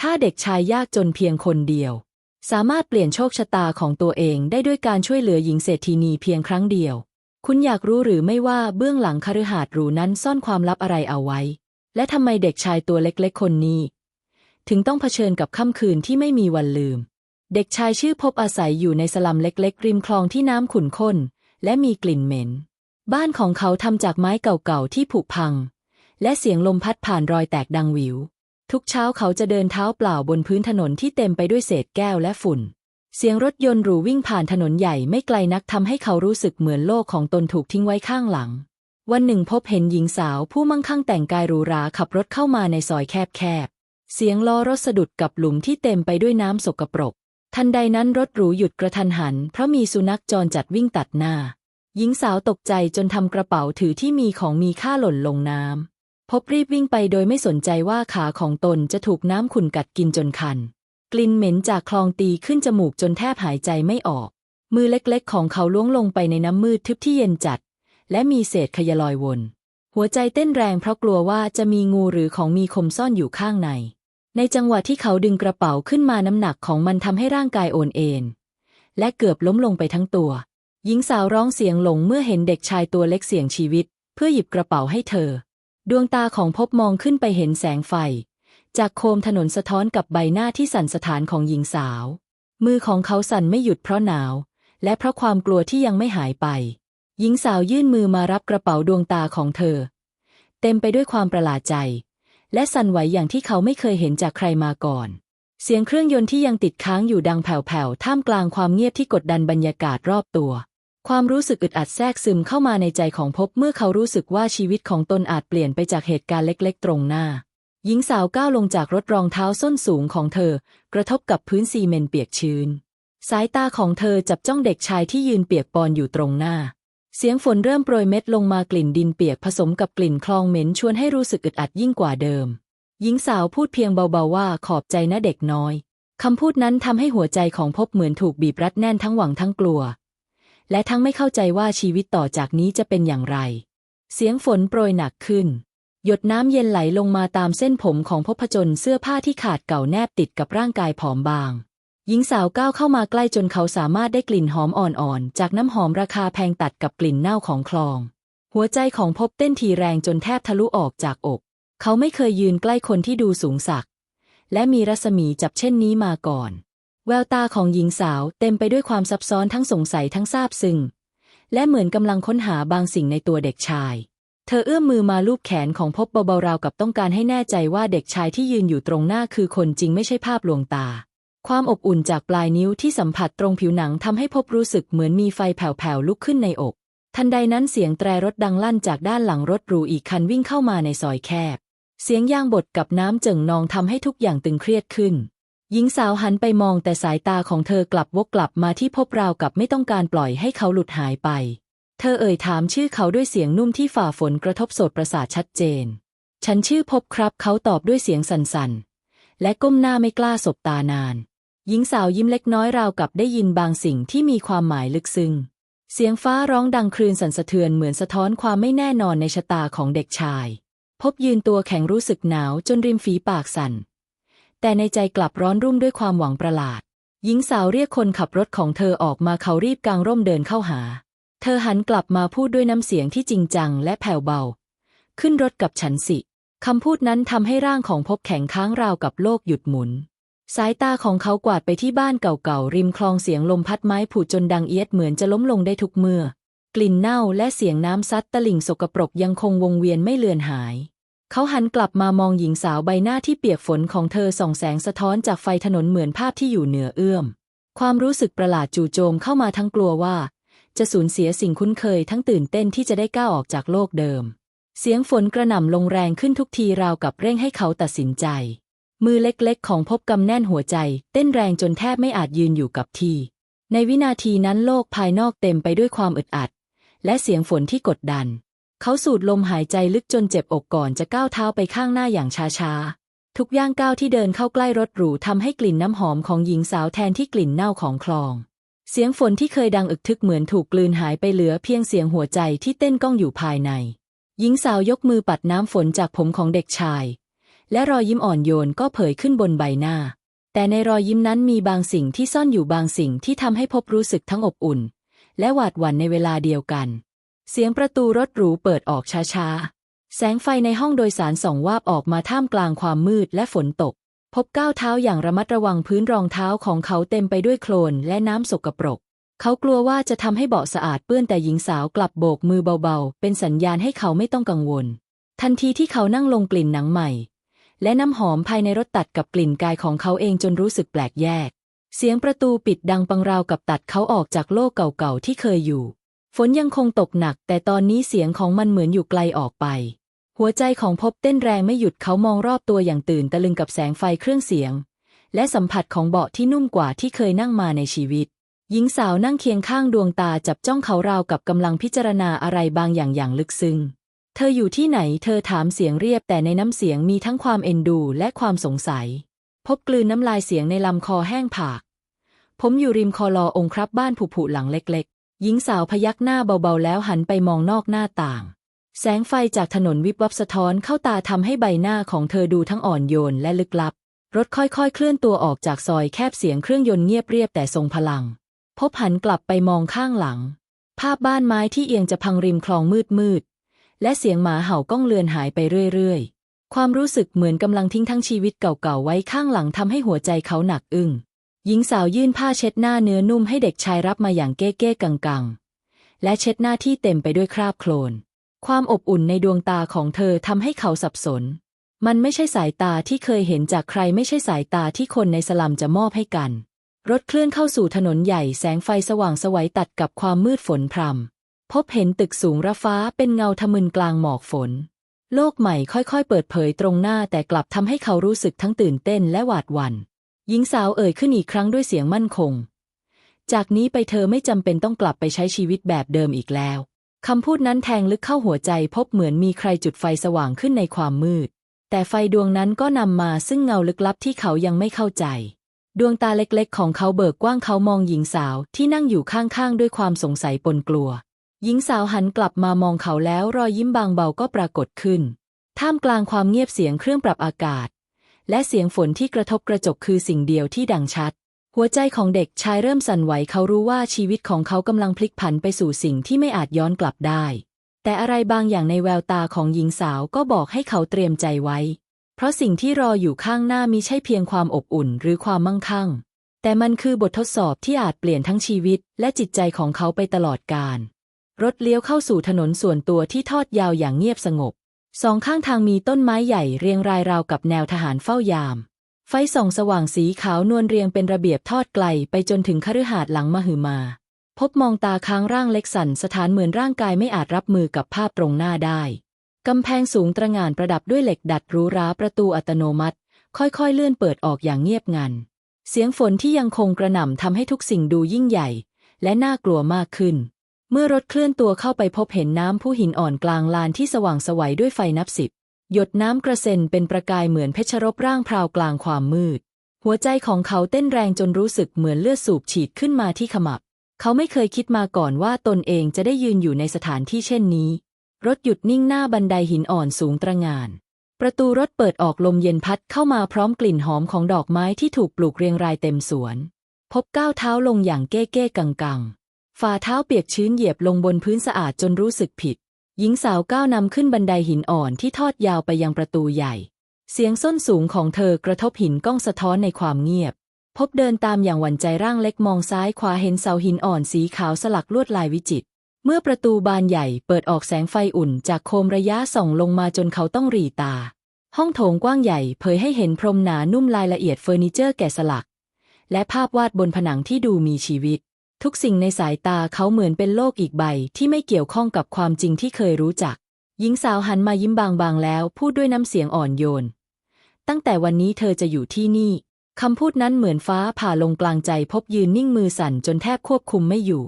ถ้าเด็กชายยากจนเพียงคนเดียว สามารถเปลี่ยนโชคชะตาของตัวเองได้ด้วยการช่วยเหลือหญิงเศรษฐีนีเพียงครั้งเดียว คุณอยากรู้หรือไม่ว่าเบื้องหลังคฤหาสน์หรูนั้นซ่อนความลับอะไรเอาไว้ และทำไมเด็กชายตัวเล็กๆ คนนี้ ถึงต้องเผชิญกับค่ำคืนที่ไม่มีวันลืม เด็กชายชื่อพบอาศัยอยู่ในสลัมเล็ก ๆ ริมคลองที่น้ำขุ่นข้น และมีกลิ่นเหม็น บ้านของเขาทำจากไม้เก่าๆที่ผุพัง และเสียงลมพัดผ่านรอยแตกดังวิว ทุกเช้าเขาจะเดินเท้าเปล่าบนพื้นถนนที่เต็มไปด้วยเศษแก้วและฝุ่น เสียงรถยนต์หรูวิ่งผ่านถนนใหญ่ไม่ไกลนักทำให้เขารู้สึกเหมือนโลกของตนถูกทิ้งไว้ข้างหลัง วันหนึ่งพบเห็นหญิงสาวผู้มั่งคั่งแต่งกายหรูหราขับรถเข้ามาในซอยแคบๆ เสียงล้อรถสะดุดกับหลุมที่เต็มไปด้วยน้ำสกปรก ทันใดนั้นรถหรูหยุดกระทันหัน เพราะมีสุนัขจรจัดวิ่งตัดหน้า หญิงสาวตกใจจนทำกระเป๋าถือที่มีของมีค่าหล่นลงน้ำ พบรีบวิ่งไปโดยไม่สนใจว่าขาของตนจะถูกน้ำขุ่นกัดกินจนคัน กลิ่นเหม็นจากคลองตีขึ้นจมูกจนแทบหายใจไม่ออก มือเล็กๆ ของเขาล้วงลงไปในน้ำมืดทึบที่เย็นจัด และมีเศษขยะลอยวน หัวใจเต้นแรงเพราะกลัวว่าจะมีงูหรือของมีคมซ่อนอยู่ข้างใน ในจังหวะที่เขาดึงกระเป๋าขึ้นมาน้ำหนักของมันทำให้ร่างกายโอนเอ็นและเกือบล้มลงไปทั้งตัว หญิงสาวร้องเสียงหลงเมื่อเห็นเด็กชายตัวเล็กเสี่ยงชีวิต เพื่อหยิบกระเป๋าให้เธอ ดวงตาของพบมองขึ้นไปเห็นแสงไฟ จากโคมถนนสะท้อนกับใบหน้าที่สั่นสะท้านของหญิงสาว มือของเขาสั่นไม่หยุดเพราะหนาว และเพราะความกลัวที่ยังไม่หายไป หญิงสาวยื่นมือมารับกระเป๋าดวงตาของเธอ เต็มไปด้วยความประหลาดใจ และสั่นไหวอย่างที่เขาไม่เคยเห็นจากใครมาก่อน เสียงเครื่องยนต์ที่ยังติดค้างอยู่ดังแผ่วๆท่ามกลางความเงียบที่กดดันบรรยากาศรอบตัว ความรู้สึกอึดอัดแทรกซึมเข้ามาในใจของพบเมื่อเขารู้สึกว่าชีวิตของตนอาจเปลี่ยนไปจากเหตุการณ์เล็กๆ ตรงหน้า หญิงสาวก้าวลงจากรถรองเท้าส้นสูงของเธอ กระทบกับพื้นซีเมนต์เปียกชื้น สายตาของเธอจับจ้องเด็กชายที่ยืนเปียกปอนอยู่ตรงหน้า เสียงฝนเริ่มโปรยเม็ดลงมากลิ่นดินเปียกผสมกับกลิ่นคลองเหม็นชวนให้รู้สึกอึดอัดยิ่งกว่าเดิม หญิงสาวพูดเพียงเบาๆว่าขอบใจนะเด็กน้อยคำพูดนั้นทำให้หัวใจของพบเหมือนถูกบีบรัดแน่นทั้งหวังทั้งกลัว และทั้งไม่เข้าใจว่าชีวิตต่อจากนี้จะเป็นอย่างไร เสียงฝนโปรยหนักขึ้น หยดน้ำเย็นไหลลงมาตามเส้นผมของพบผจญเสื้อผ้าที่ขาดเก่าแนบติดกับร่างกายผอมบาง หญิงสาวก้าวเข้ามาใกล้จนเขาสามารถได้กลิ่นหอมอ่อนๆ จากน้ำหอมราคาแพงตัดกับกลิ่นเน่าของคลอง หัวใจของพบเต้นทีแรงจนแทบทะลุออกจากอก เขาไม่เคยยืนใกล้คนที่ดูสูงสัก และมีรัศมีจับเช่นนี้มาก่อน แววตาของหญิงสาวเต็มไปด้วยความซับซ้อนทั้งสงสัยทั้งซาบซึ้งและเหมือนกำลังค้นหาบางสิ่งในตัวเด็กชาย เธอเอื้อมมือมาลูบแขนของพบเบาๆราวกับต้องการให้แน่ใจว่าเด็กชายที่ยืนอยู่ตรงหน้าคือคนจริงไม่ใช่ภาพลวงตา ความอบอุ่นจากปลายนิ้วที่สัมผัสตรงผิวหนังทำให้พบรู้สึกเหมือนมีไฟแผ่วๆลุกขึ้นในอก ทันใดนั้นเสียงแตรรถดังลั่นจากด้านหลังรถหรูอีกคันวิ่งเข้ามาในซอยแคบ เสียงยางบดกับน้ำเจิ่งนองทำให้ทุกอย่างตึงเครียดขึ้น หญิงสาวหันไปมองแต่สายตาของเธอกลับวกกลับมาที่พบราวกับไม่ต้องการปล่อยให้เขาหลุดหายไป เธอเอ่ยถามชื่อเขาด้วยเสียงนุ่มที่ฝ่าฝนกระทบโสตประสาทชัดเจน ฉันชื่อพบครับเขาตอบด้วยเสียงสั่นๆ และก้มหน้าไม่กล้าสบตานาน หญิงสาวยิ้มเล็กน้อยราวกับได้ยินบางสิ่งที่มีความหมายลึกซึ้ง เสียงฟ้าร้องดังคลื่นสั่นสะเทือนเหมือนสะท้อนความไม่แน่นอนในชะตาของเด็กชาย พบยืนตัวแข็งรู้สึกหนาวจนริมฝีปากสั่น แต่ในใจกลับร้อนรุ่มด้วยความหวังประหลาด หญิงสาวเรียกคนขับรถของเธอออกมาเขารีบกางร่มเดินเข้าหา เธอหันกลับมาพูดด้วยน้ำเสียงที่จริงจังและแผ่วเบา ขึ้นรถกับฉันสิคำพูดนั้นทำให้ร่างของพบแข็งค้างราวกับโลกหยุดหมุน สายตาของเขากวาดไปที่บ้านเก่าๆริมคลองเสียงลมพัดไม้ผุจนดังเอียดเหมือนจะล้มลงได้ทุกเมื่อ กลิ่นเน่าและเสียงน้ำซัดตะลิ่งสกปรกยังคงวงเวียนไม่เลือนหาย เขาหันกลับมามองหญิงสาวใบหน้าที่เปียกฝนของเธอส่องแสงสะท้อนจากไฟถนนเหมือนภาพที่อยู่เหนือเอื้อม ความรู้สึกประหลาดจู่โจมเข้ามาทั้งกลัวว่า จะสูญเสียสิ่งคุ้นเคยทั้งตื่นเต้นที่จะได้ก้าวออกจากโลกเดิม เสียงฝนกระหน่ำลงแรงขึ้นทุกทีราวกับเร่งให้เขาตัดสินใจ มือเล็กๆ ของพบกำแน่นหัวใจ เต้นแรงจนแทบไม่อาจยืนอยู่กับที่ ในวินาทีนั้นโลกภายนอกเต็มไปด้วยความอึดอัด และเสียงฝนที่กดดัน เขาสูดลมหายใจลึกจนเจ็บอกก่อนจะก้าวเท้าไปข้างหน้าอย่างช้าๆ ทุกย่างก้าวที่เดินเข้าใกล้รถหรูทำให้กลิ่นน้ำหอมของหญิงสาวแทนที่กลิ่นเน่าของคลอง เสียงฝนที่เคยดังอึกทึกเหมือนถูกกลืนหายไปเหลือเพียงเสียงหัวใจที่เต้นก้องอยู่ภายใน หญิงสาวยกมือปัดน้ำฝนจากผมของเด็กชาย และรอยยิ้มอ่อนโยนก็เผยขึ้นบนใบหน้า แต่ในรอยยิ้มนั้นมีบางสิ่งที่ซ่อนอยู่บางสิ่งที่ทำให้พบรู้สึกทั้งอบอุ่น และหวาดหวั่นในเวลาเดียวกัน เสียงประตูรถหรูเปิดออกช้าๆ แสงไฟในห้องโดยสารส่องวาบออกมาท่ามกลางความมืดและฝนตก พบก้าวเท้าอย่างระมัดระวังพื้นรองเท้าของเขาเต็มไปด้วยโคลนและน้ำสกปรก เขากลัวว่าจะทำให้เบาะสะอาดเปื้อนแต่หญิงสาวกลับโบกมือเบาๆ เป็นสัญญาณให้เขาไม่ต้องกังวล ทันทีที่เขานั่งลงกลิ่นหนังใหม่ และน้ำหอมภายในรถตัดกับกลิ่นกายของเขาเองจนรู้สึกแปลกแยก เสียงประตูปิดดังปังราวกับตัดเขาออกจากโลกเก่าๆที่เคยอยู่ ฝนยังคงตกหนัก แต่ตอนนี้เสียงของมันเหมือนอยู่ไกลออกไป หัวใจของพบเต้นแรงไม่หยุดเขามองรอบตัวอย่างตื่นตะลึงกับแสงไฟเครื่องเสียง และสัมผัสของเบาะที่นุ่มกว่าที่เคยนั่งมาในชีวิต หญิงสาวนั่งเคียงข้างดวงตาจับจ้องเขาราวกับกำลังพิจารณาอะไรบางอย่างอย่างลึกซึ้งเธออยู่ที่ไหน เธอถามเสียงเรียบแต่ในน้ำเสียงมีทั้งความเอ็นดูและความสงสัย พบกลืนน้ำลายเสียงในลำคอแห้งผาก ผมอยู่ริมคอลอองครับบ้านผุผุหลังเล็ก หญิงสาวพยักหน้าเบาๆแล้วหันไปมองนอกหน้าต่าง แสงไฟจากถนนวิบวับสะท้อนเข้าตาทำให้ใบหน้าของเธอดูทั้งอ่อนโยนและลึกลับ รถค่อยๆ เคลื่อนตัวออกจากซอยแคบเสียงเครื่องยนต์เงียบเรียบแต่ทรงพลัง พบหันกลับไปมองข้างหลัง ภาพบ้านไม้ที่เอียงจะพังริมคลองมืดมืดๆและเสียงหมาเห่าก้องเลือนหายไปเรื่อยๆ ความรู้สึกเหมือนกำลังทิ้งทั้งชีวิตเก่าๆไว้ข้างหลังทำให้หัวใจเขาหนักอึ้ง หญิงสาวยื่นผ้าเช็ดหน้าเนื้อนุ่มให้เด็กชายรับมาอย่างเก้เก้กังกังและเช็ดหน้าที่เต็มไปด้วยคราบโคลน ความอบอุ่นในดวงตาของเธอทำให้เขาสับสน มันไม่ใช่สายตาที่เคยเห็นจากใครไม่ใช่สายตาที่คนในสลัมจะมอบให้กัน รถเคลื่อนเข้าสู่ถนนใหญ่แสงไฟสว่างสวัยตัดกับความมืดฝนพรำพบเห็นตึกสูงระฟ้าเป็นเงาทะมึนกลางหมอกฝน โลกใหม่ค่อยๆ เปิดเผยตรงหน้าแต่กลับทำให้เขารู้สึกทั้งตื่นเต้นและหวาดหวัน่น หญิงสาวเอ่ยขึ้นอีกครั้งด้วยเสียงมั่นคง จากนี้ไปเธอไม่จำเป็นต้องกลับไปใช้ชีวิตแบบเดิมอีกแล้วคำพูดนั้นแทงลึกเข้าหัวใจพบเหมือนมีใครจุดไฟสว่างขึ้นในความมืด แต่ไฟดวงนั้นก็นำมาซึ่งเงาลึกลับที่เขายังไม่เข้าใจ ดวงตาเล็กๆ ของเขาเบิกกว้างเขามองหญิงสาวที่นั่งอยู่ข้างๆ ด้วยความสงสัยปนกลัว หญิงสาวหันกลับมามองเขาแล้วรอยยิ้มบางเบาก็ปรากฏขึ้น ท่ามกลางความเงียบเสียงเครื่องปรับอากาศ และเสียงฝนที่กระทบกระจกคือสิ่งเดียวที่ดังชัด หัวใจของเด็กชายเริ่มสั่นไหวเขารู้ว่าชีวิตของเขากำลังพลิกผันไปสู่สิ่งที่ไม่อาจย้อนกลับได้ แต่อะไรบางอย่างในแววตาของหญิงสาวก็บอกให้เขาเตรียมใจไว้ เพราะสิ่งที่รออยู่ข้างหน้ามิใช่เพียงความอบอุ่นหรือความมั่งคั่ง แต่มันคือบททดสอบที่อาจเปลี่ยนทั้งชีวิต และจิตใจของเขาไปตลอดกาลรถเลี้ยวเข้าสู่ถนนส่วนตัวที่ทอดยาวอย่างเงียบสงบ สองข้างทางมีต้นไม้ใหญ่เรียงรายราวกับแนวทหารเฝ้ายาม ไฟส่องสว่างสีขาวนวลเรียงเป็นระเบียบทอดไกลไปจนถึงคฤหาสน์หลังมหึมา พบมองตาค้างร่างเล็กสั่นสถานเหมือนร่างกายไม่อาจรับมือกับภาพตรงหน้าได้ กำแพงสูงตระหง่านประดับด้วยเหล็กดัดรูหราประตูอัตโนมัติ ค่อยๆเลื่อนเปิดออกอย่างเงียบงัน เสียงฝนที่ยังคงกระหน่ำทำให้ทุกสิ่งดูยิ่งใหญ่ และน่ากลัวมากขึ้น เมื่อรถเคลื่อนตัวเข้าไปพบเห็นน้ำผู้หินอ่อนกลางลานที่สว่างสวัยด้วยไฟนับสิบ หยดน้ำกระเซ็นเป็นประกายเหมือนเพชรรบร่างพราวกลางความมืด หัวใจของเขาเต้นแรงจนรู้สึกเหมือนเลือดสูบฉีดขึ้นมาที่ขมับ เขาไม่เคยคิดมาก่อนว่าตนเองจะได้ยืนอยู่ในสถานที่เช่นนี้ รถหยุดนิ่งหน้าบันไดหินอ่อนสูงตระงาน ประตูรถเปิดออกลมเย็นพัดเข้ามาพร้อมกลิ่นหอมของดอกไม้ที่ถูกปลูกเรียงรายเต็มสวน พบก้าวเท้าลงอย่างเก้เก้กังกัง ฝ่าเท้าเปียกชื้นเหยียบลงบนพื้นสะอาดจนรู้สึกผิด หญิงสาวก้าวนำขึ้นบันไดหินอ่อนที่ทอดยาวไปยังประตูใหญ่ เสียงส้นสูงของเธอกระทบหินก้องสะท้อนในความเงียบ พบเดินตามอย่างหวั่นใจร่างเล็กมองซ้ายขวาเห็นเสาหินอ่อนสีขาวสลักลวดลายวิจิตรเมื่อประตูบานใหญ่เปิดออกแสงไฟอุ่นจากโคมระยะส่องลงมาจนเขาต้องหรีตา ห้องโถงกว้างใหญ่เผยให้เห็นพรมหนานุ่มรายละเอียดเฟอร์นิเจอร์แกะสลัก และภาพวาดบนผนังที่ดูมีชีวิต ทุกสิ่งในสายตาเขาเหมือนเป็นโลกอีกใบที่ไม่เกี่ยวข้องกับความจริงที่เคยรู้จัก หญิงสาวหันมายิ้มบางๆแล้ว พูดด้วยน้ำเสียงอ่อนโยน ตั้งแต่วันนี้เธอจะอยู่ที่นี่คำพูดนั้นเหมือนฟ้าผ่าลงกลางใจพบยืนนิ่งมือสั่นจนแทบควบคุมไม่อยู่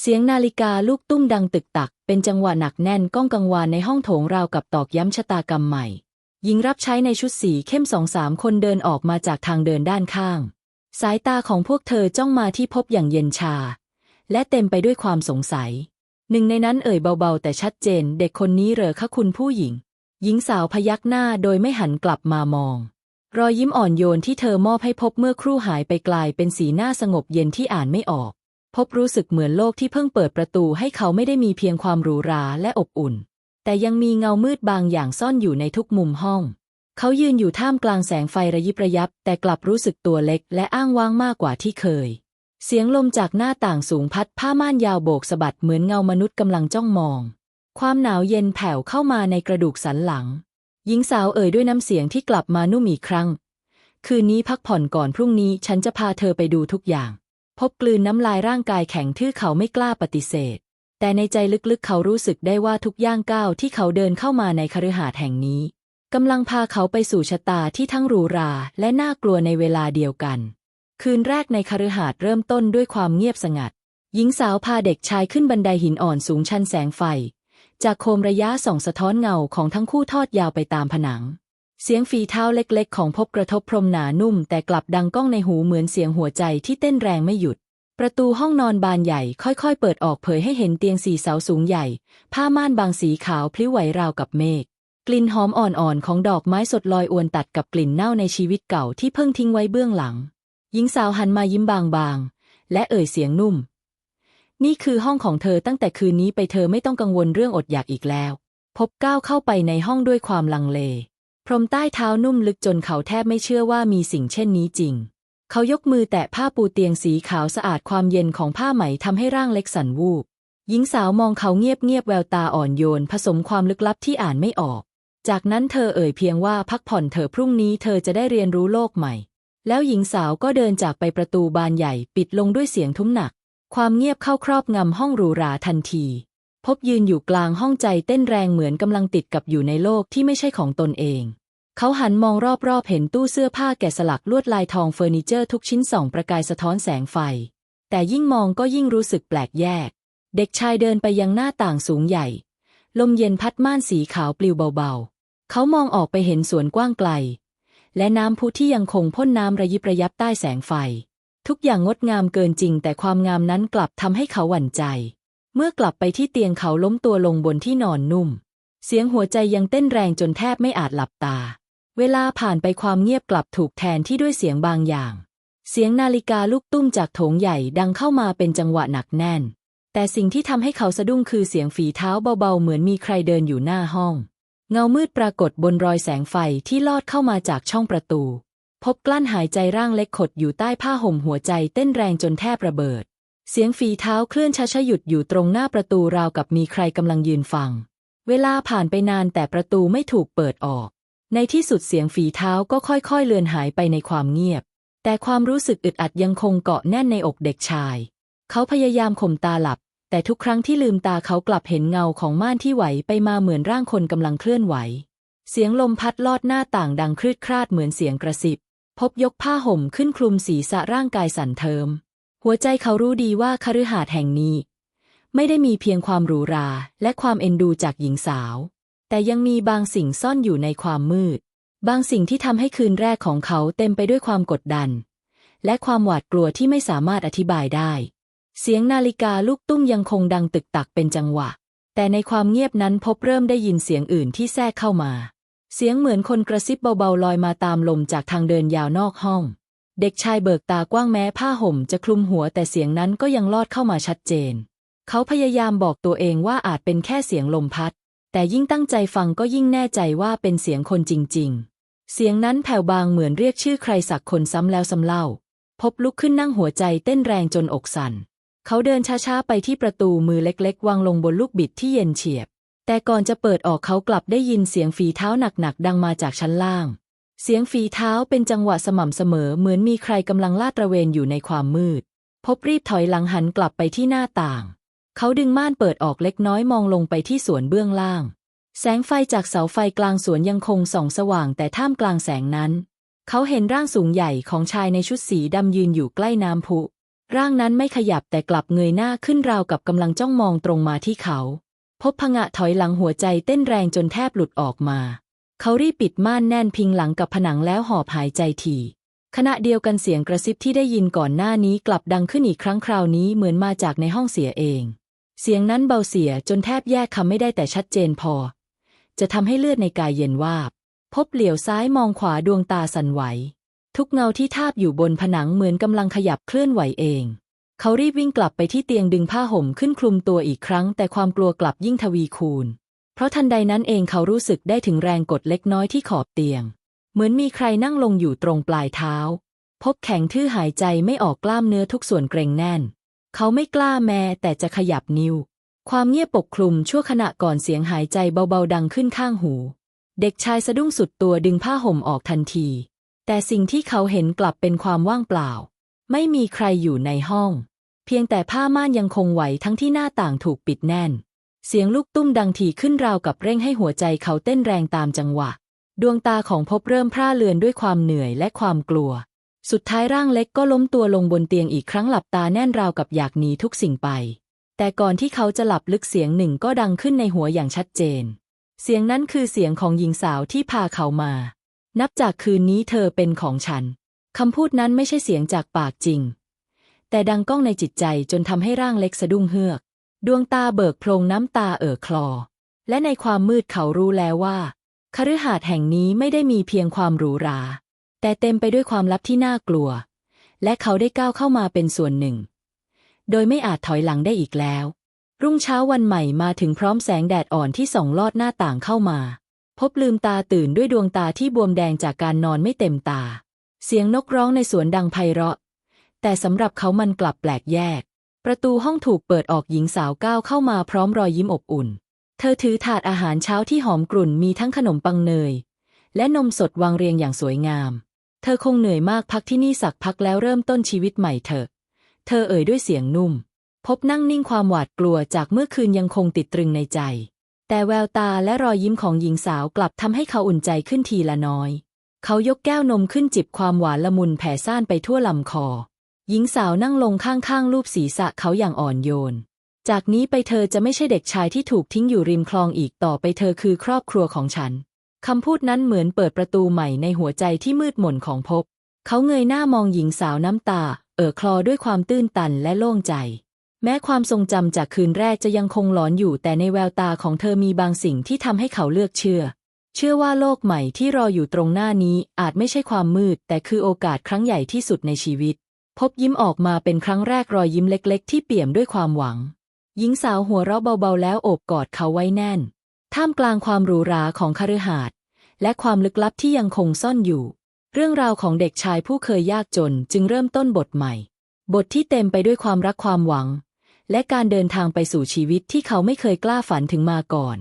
เสียงนาฬิกาลูกตุ้มดังตึกตัก เป็นจังหวะหนักแน่นก้องกังวานในห้องโถงราวกับตอกย้ำชะตากรรมใหม่ หญิงรับใช้ในชุดสีเข้มสองสามคนเดินออกมาจากทางเดินด้านข้าง สายตาของพวกเธอจ้องมาที่พบอย่างเย็นชา และเต็มไปด้วยความสงสัย หนึ่งในนั้นเอ่ยเบาๆ แต่ชัดเจน เด็กคนนี้เหรอคะคุณผู้หญิง หญิงสาวพยักหน้าโดยไม่หันกลับมามอง รอยยิ้มอ่อนโยนที่เธอมอบให้พบเมื่อครู่หายไปกลายเป็นสีหน้าสงบเย็นที่อ่านไม่ออก พบรู้สึกเหมือนโลกที่เพิ่งเปิดประตูให้เขาไม่ได้มีเพียงความหรูหราและอบอุ่น แต่ยังมีเงามืดบางอย่างซ่อนอยู่ในทุกมุมห้อง เขายืนอยู่ท่ามกลางแสงไฟระยิบระยับ แต่กลับรู้สึกตัวเล็กและอ้างว้างมากกว่าที่เคย เสียงลมจากหน้าต่างสูงพัดผ้าม่านยาวโบกสะบัดเหมือนเงามนุษย์กำลังจ้องมอง ความหนาวเย็นแผ่วเข้ามาในกระดูกสันหลัง หญิงสาวเอ่ยด้วยน้ำเสียงที่กลับมานุ่มอีกครั้ง คืนนี้พักผ่อนก่อนพรุ่งนี้ฉันจะพาเธอไปดูทุกอย่าง พบกลืนน้ำลายร่างกายแข็งทื่อเขาไม่กล้าปฏิเสธ แต่ในใจลึกๆเขารู้สึกได้ว่าทุกย่างก้าวที่เขาเดินเข้ามาในคฤหาสน์แห่งนี้ กำลังพาเขาไปสู่ชะตาที่ทั้งหรูหราและน่ากลัวในเวลาเดียวกัน คืนแรกในคฤหาสน์เริ่มต้นด้วยความเงียบสงัด หญิงสาวพาเด็กชายขึ้นบันไดหินอ่อนสูงชันแสงไฟ จากโคมระยะส่องสะท้อนเงาของทั้งคู่ทอดยาวไปตามผนัง เสียงฝีเท้าเล็กๆ ของพบกระทบพรมหนานุ่ม แต่กลับดังก้องในหูเหมือนเสียงหัวใจที่เต้นแรงไม่หยุด ประตูห้องนอนบานใหญ่ค่อยๆ เปิดออกเผยให้เห็นเตียงสี่เสาสูงใหญ่ ผ้าม่านบางสีขาวพลิ้วไหวราวกับเมฆ กลิ่นหอมอ่อนๆของดอกไม้สดลอยอวนตัดกับกลิ่นเน่าในชีวิตเก่าที่เพิ่งทิ้งไว้เบื้องหลัง หญิงสาวหันมายิ้มบางๆ และเอ่ยเสียงนุ่ม นี่คือห้องของเธอตั้งแต่คืนนี้ไปเธอไม่ต้องกังวลเรื่องอดอยากอีกแล้ว พบก้าวเข้าไปในห้องด้วยความลังเล พรมใต้เท้านุ่มลึกจนเขาแทบไม่เชื่อว่ามีสิ่งเช่นนี้จริง เขายกมือแตะผ้าปูเตียงสีขาวสะอาดความเย็นของผ้าไหมทำให้ร่างเล็กสั่นวูบหญิงสาวมองเขาเงียบๆแววตาอ่อนโยน ผสมความลึกลับที่อ่านไม่ออก จากนั้นเธอเอ่ยเพียงว่าพักผ่อนเถอพรุ่งนี้เธอจะได้เรียนรู้โลกใหม่ แล้วหญิงสาวก็เดินจากไปประตูบานใหญ่ปิดลงด้วยเสียงทุ้มหนัก ความเงียบเข้าครอบงำห้องหรูหราทันที พบยืนอยู่กลางห้องใจเต้นแรงเหมือนกำลังติดกับอยู่ในโลกที่ไม่ใช่ของตนเอง เขาหันมองรอบๆเห็นตู้เสื้อผ้าแกะสลักลวดลายทองเฟอร์นิเจอร์ทุกชิ้นส่องประกายสะท้อนแสงไฟ แต่ยิ่งมองก็ยิ่งรู้สึกแปลกแยก เด็กชายเดินไปยังหน้าต่างสูงใหญ่ ลมเย็นพัดม่านสีขาวปลิวเบาๆ เขามองออกไปเห็นสวนกว้างไกล และน้ำพุที่ยังคงพ่นน้ำระยิบระยับใต้แสงไฟ ทุกอย่างงดงามเกินจริง แต่ความงามนั้นกลับทำให้เขาหวั่นใจ เมื่อกลับไปที่เตียงเขาล้มตัวลงบนที่นอนนุ่ม เสียงหัวใจยังเต้นแรงจนแทบไม่อาจหลับตา เวลาผ่านไปความเงียบกลับถูกแทนที่ด้วยเสียงบางอย่าง เสียงนาฬิกาลูกตุ้มจากโถงใหญ่ดังเข้ามาเป็นจังหวะหนักแน่นแต่สิ่งที่ทำให้เขาสะดุ้งคือเสียงฝีเท้าเบาๆ เหมือนมีใครเดินอยู่หน้าห้อง เงามืดปรากฏบนรอยแสงไฟที่ลอดเข้ามาจากช่องประตู พบกลั้นหายใจร่างเล็กขดอยู่ใต้ผ้าห่มหัวใจเต้นแรงจนแทบระเบิด เสียงฝีเท้าเคลื่อนช้าๆหยุดอยู่ตรงหน้าประตูราวกับมีใครกำลังยืนฟัง เวลาผ่านไปนานแต่ประตูไม่ถูกเปิดออก ในที่สุดเสียงฝีเท้าก็ค่อยๆเลือนหายไปในความเงียบ แต่ความรู้สึกอึดอัดยังคงเกาะแน่นในอกเด็กชาย เขาพยายามข่มตาหลับ แต่ทุกครั้งที่ลืมตาเขากลับเห็นเงาของม่านที่ไหวไปมาเหมือนร่างคนกำลังเคลื่อนไหว เสียงลมพัดลอดหน้าต่างดังครืดคราดเหมือนเสียงกระซิบ พบยกผ้าห่มขึ้นคลุมศีรษะร่างกายสั่นเทิม หัวใจเขารู้ดีว่าคฤหาสน์แห่งนี้ ไม่ได้มีเพียงความหรูหราและความเอ็นดูจากหญิงสาว แต่ยังมีบางสิ่งซ่อนอยู่ในความมืด บางสิ่งที่ทำให้คืนแรกของเขาเต็มไปด้วยความกดดัน และความหวาดกลัวที่ไม่สามารถอธิบายได้ เสียงนาฬิกาลูกตุ้มยังคงดังตึกตักเป็นจังหวะ แต่ในความเงียบนั้นพบเริ่มได้ยินเสียงอื่นที่แทรกเข้ามา เสียงเหมือนคนกระซิบเบาๆลอยมาตามลมจากทางเดินยาวนอกห้อง เด็กชายเบิกตากว้างแม้ผ้าห่มจะคลุมหัวแต่เสียงนั้นก็ยังลอดเข้ามาชัดเจน เขาพยายามบอกตัวเองว่าอาจเป็นแค่เสียงลมพัด แต่ยิ่งตั้งใจฟังก็ยิ่งแน่ใจว่าเป็นเสียงคนจริง ๆ เสียงนั้นแผ่วบางเหมือนเรียกชื่อใครสักคนซ้ำแล้วซ้ำเล่า พบลุกขึ้นนั่งหัวใจเต้นแรงจนอกสั่น เขาเดินช้าๆไปที่ประตูมือเล็กๆ วางลงบนลูกบิดที่เย็นเฉียบ แต่ก่อนจะเปิดออกเขากลับได้ยินเสียงฝีเท้าหนักๆ ดังมาจากชั้นล่าง เสียงฝีเท้าเป็นจังหวะสม่ำเสมอเหมือนมีใครกำลังลาดตระเวนอยู่ในความมืด พบรีบถอยหลังหันกลับไปที่หน้าต่าง เขาดึงม่านเปิดออกเล็กน้อยมองลงไปที่สวนเบื้องล่าง แสงไฟจากเสาไฟกลางสวนยังคงส่องสว่างแต่ท่ามกลางแสงนั้น เขาเห็นร่างสูงใหญ่ของชายในชุดสีดำยืนอยู่ใกล้น้ำพุ ร่างนั้นไม่ขยับแต่กลับเงยหน้าขึ้นราวกับกำลังจ้องมองตรงมาที่เขา พบพงะถอยหลังหัวใจเต้นแรงจนแทบหลุดออกมา เขารีบปิดม่านแน่นพิงหลังกับผนังแล้วหอบหายใจถี่ขณะเดียวกันเสียงกระซิบที่ได้ยินก่อนหน้านี้กลับดังขึ้นอีกครั้งคราวนี้เหมือนมาจากในห้องเสียเอง เสียงนั้นเบาเสียจนแทบแยกคำไม่ได้แต่ชัดเจนพอ จะทำให้เลือดในกายเย็นวาบ พบเหลียวซ้ายมองขวาดวงตาสั่นไหว ทุกเงาที่ทาบอยู่บนผนังเหมือนกำลังขยับเคลื่อนไหวเอง เขารีบวิ่งกลับไปที่เตียงดึงผ้าห่มขึ้นคลุมตัวอีกครั้ง แต่ความกลัวกลับยิ่งทวีคูณ เพราะทันใดนั้นเองเขารู้สึกได้ถึงแรงกดเล็กน้อยที่ขอบเตียง เหมือนมีใครนั่งลงอยู่ตรงปลายเท้า พบแข็งทื่อหายใจไม่ออกกล้ามเนื้อทุกส่วนเกร็งแน่น เขาไม่กล้าแม้แต่จะขยับนิ้ว ความเงียบปกคลุมชั่วขณะก่อนเสียงหายใจเบาๆดังขึ้นข้างหู เด็กชายสะดุ้งสุดตัวดึงผ้าห่มออกทันที แต่สิ่งที่เขาเห็นกลับเป็นความว่างเปล่า ไม่มีใครอยู่ในห้อง เพียงแต่ผ้าม่านยังคงไหวทั้งที่หน้าต่างถูกปิดแน่น เสียงลูกตุ้มดังถี่ขึ้นราวกับเร่งให้หัวใจเขาเต้นแรงตามจังหวะ ดวงตาของพบเริ่มพร่าเลือนด้วยความเหนื่อยและความกลัว สุดท้ายร่างเล็กก็ล้มตัวลงบนเตียงอีกครั้งหลับตาแน่นราวกับอยากหนีทุกสิ่งไป แต่ก่อนที่เขาจะหลับลึกเสียงหนึ่งก็ดังขึ้นในหัวอย่างชัดเจน เสียงนั้นคือเสียงของหญิงสาวที่พาเขามา นับจากคืนนี้เธอเป็นของฉัน คำพูดนั้นไม่ใช่เสียงจากปากจริง แต่ดังก้องในจิตใจจนทำให้ร่างเล็กสะดุ้งเฮือก ดวงตาเบิกโพรงน้ำตาเอ่อคลอ และในความมืดเขารู้แล้วว่าคฤหาสน์แห่งนี้ไม่ได้มีเพียงความหรูหรา แต่เต็มไปด้วยความลับที่น่ากลัว และเขาได้ก้าวเข้ามาเป็นส่วนหนึ่ง โดยไม่อาจถอยหลังได้อีกแล้ว รุ่งเช้าวันใหม่มาถึงพร้อมแสงแดดอ่อนที่ส่องลอดหน้าต่างเข้ามา พบลืมตาตื่นด้วยดวงตาที่บวมแดงจากการนอนไม่เต็มตา เสียงนกร้องในสวนดังไพเราะ แต่สำหรับเขามันกลับแปลกแยก ประตูห้องถูกเปิดออกหญิงสาวก้าวเข้ามาพร้อมรอยยิ้มอบอุ่น เธอถือถาดอาหารเช้าที่หอมกรุ่นมีทั้งขนมปังเนย และนมสดวางเรียงอย่างสวยงาม เธอคงเหนื่อยมากพักที่นี่สักพักแล้วเริ่มต้นชีวิตใหม่เถอะ เธอเอ่ยด้วยเสียงนุ่ม พบนั่งนิ่งความหวาดกลัวจากเมื่อคืนยังคงติดตรึงในใจ แต่แววตาและรอยยิ้มของหญิงสาวกลับทำให้เขาอุ่นใจขึ้นทีละน้อย เขายกแก้วนมขึ้นจิบความหวานละมุนแผ่ซ่านไปทั่วลำคอ หญิงสาวนั่งลงข้างๆรูปศีรษะเขาอย่างอ่อนโยน จากนี้ไปเธอจะไม่ใช่เด็กชายที่ถูกทิ้งอยู่ริมคลองอีกต่อไปเธอคือครอบครัวของฉัน คำพูดนั้นเหมือนเปิดประตูใหม่ในหัวใจที่มืดมนของพบเขาเงยหน้ามองหญิงสาวน้ำตา เอ่อคลอด้วยความตื้นตันและโล่งใจ แม้ความทรงจำจากคืนแรกจะยังคงหลอนอยู่แต่ในแววตาของเธอมีบางสิ่งที่ทำให้เขาเลือกเชื่อ เชื่อว่าโลกใหม่ที่รออยู่ตรงหน้านี้อาจไม่ใช่ความมืด แต่คือโอกาสครั้งใหญ่ที่สุดในชีวิต พบยิ้มออกมาเป็นครั้งแรกรอยยิ้มเล็ก ๆ ที่เปี่ยมด้วยความหวัง หญิงสาวหัวเราะเบาๆแล้วโอบกอดเขาไว้แน่น ท่ามกลางความหรูหราของคฤหาสน์และความลึกลับที่ยังคงซ่อนอยู่ เรื่องราวของเด็กชายผู้เคยยากจนจึงเริ่มต้นบทใหม่ บทที่เต็มไปด้วยความรักความหวัง และการเดินทางไปสู่ชีวิตที่เขาไม่เคยกล้าฝันถึงมาก่อน